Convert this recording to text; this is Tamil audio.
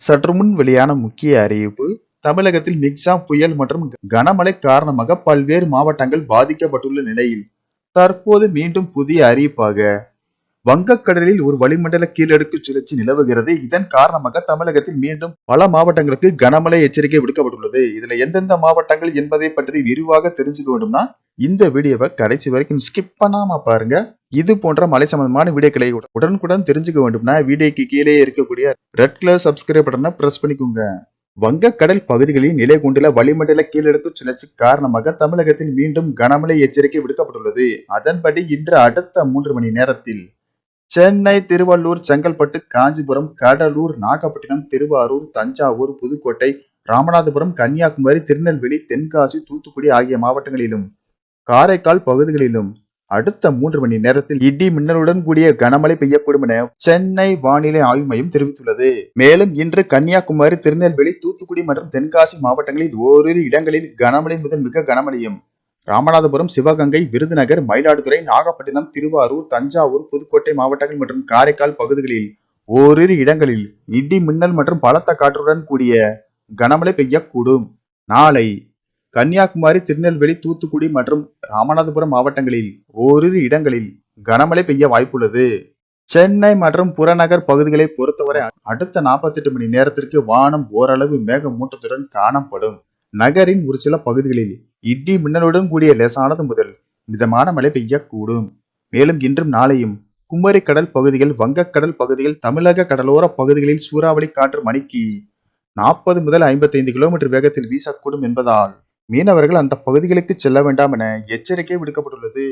சற்று முன் வெளியான முக்கிய அறிவிப்பு தமிழகத்தில் மிக்சா புயல் மற்றும் கனமழை காரணமாக பல்வேறு மாவட்டங்கள் பாதிக்கப்பட்டுள்ள நிலையில் தற்போது மீண்டும் புதிய அறிவிப்பாக வங்கக்கடலில் ஒரு வளிமண்டல கீழடுக்கு சுழற்சி நிலவுகிறது. இதன் காரணமாக தமிழகத்தில் மீண்டும் பல மாவட்டங்களுக்கு கனமழை எச்சரிக்கை விடுக்கப்பட்டுள்ளது. இதுல எந்தெந்த மாவட்டங்கள் என்பதை பற்றி விரிவாக தெரிஞ்சுக்க வேண்டும்னா இந்த வீடியோவை கடைசி வரைக்கும் ஸ்கிப் பண்ணாம பாருங்க. இது போன்ற மலை சம்பந்தமான வீடியோக்களை உடனுக்குடன் தெரிஞ்சுக்க வேண்டும்னா வீடியோக்கு கீழே இருக்கக்கூடிய ரெட் கலர் சப்ஸ்கிரைப் பட்டனை பிரஸ் பண்ணிக்கோங்க. வங்கக்கடல் பகுதிகளில் நிலை கொண்டுள்ள வளிமண்டல கீழடுக்கு சுழற்சி காரணமாக தமிழகத்தில் மீண்டும் கனமழை எச்சரிக்கை விடுக்கப்பட்டுள்ளது. அதன்படி இன்று அடுத்த மூன்று மணி நேரத்தில் சென்னை திருவள்ளூர் செங்கல்பட்டு காஞ்சிபுரம் கடலூர் நாகப்பட்டினம் திருவாரூர் தஞ்சாவூர் புதுக்கோட்டை ராமநாதபுரம் கன்னியாகுமரி திருநெல்வேலி தென்காசி தூத்துக்குடி ஆகிய மாவட்டங்களிலும் காரைக்கால் பகுதிகளிலும் அடுத்த மூன்று மணி நேரத்தில் இடி மின்னலுடன் கூடிய கனமழை பெய்யக்கூடும் என சென்னை வானிலை ஆய்வு மையம் தெரிவித்துள்ளது. மேலும் இன்று கன்னியாகுமரி திருநெல்வேலி தூத்துக்குடி மற்றும் தென்காசி மாவட்டங்களில் ஓரிரு இடங்களில் கனமழை முதல் மிக கனமழையும். ராமநாதபுரம் சிவகங்கை விருதுநகர் மயிலாடுதுறை நாகப்பட்டினம் திருவாரூர் தஞ்சாவூர் புதுக்கோட்டை மாவட்டங்கள் மற்றும் காரைக்கால் பகுதிகளில் ஓரிரு இடங்களில் இடி மின்னல் மற்றும் பலத்த காற்றுடன் கூடிய கனமழை பெய்யக்கூடும். நாளை கன்னியாகுமரி திருநெல்வேலி தூத்துக்குடி மற்றும் ராமநாதபுரம் மாவட்டங்களில் ஓரிரு இடங்களில் கனமழை பெய்ய வாய்ப்புள்ளது. சென்னை மற்றும் புறநகர் பகுதிகளை பொறுத்தவரை அடுத்த 48 மணி நேரத்திற்கு வானம் ஓரளவு மேகமூட்டத்துடன் காணப்படும். நகரின் ஒரு சில பகுதிகளில் இடி மின்னலுடன் கூடிய லேசானது முதல் மிதமான மழை பெய்யக்கூடும். மேலும் இன்றும் நாளையும் குமரி கடல் பகுதிகள் வங்கக்கடல் பகுதிகள் தமிழக கடலோர பகுதிகளில் சூறாவளி காற்று மணிக்கு நாற்பது முதல் ஐம்பத்தைந்து கிலோமீட்டர் வேகத்தில் வீசக்கூடும் என்பதால் மீனவர்கள் அந்த பகுதிகளுக்கு செல்ல வேண்டாம் என எச்சரிக்கை விடுக்கப்பட்டுள்ளது.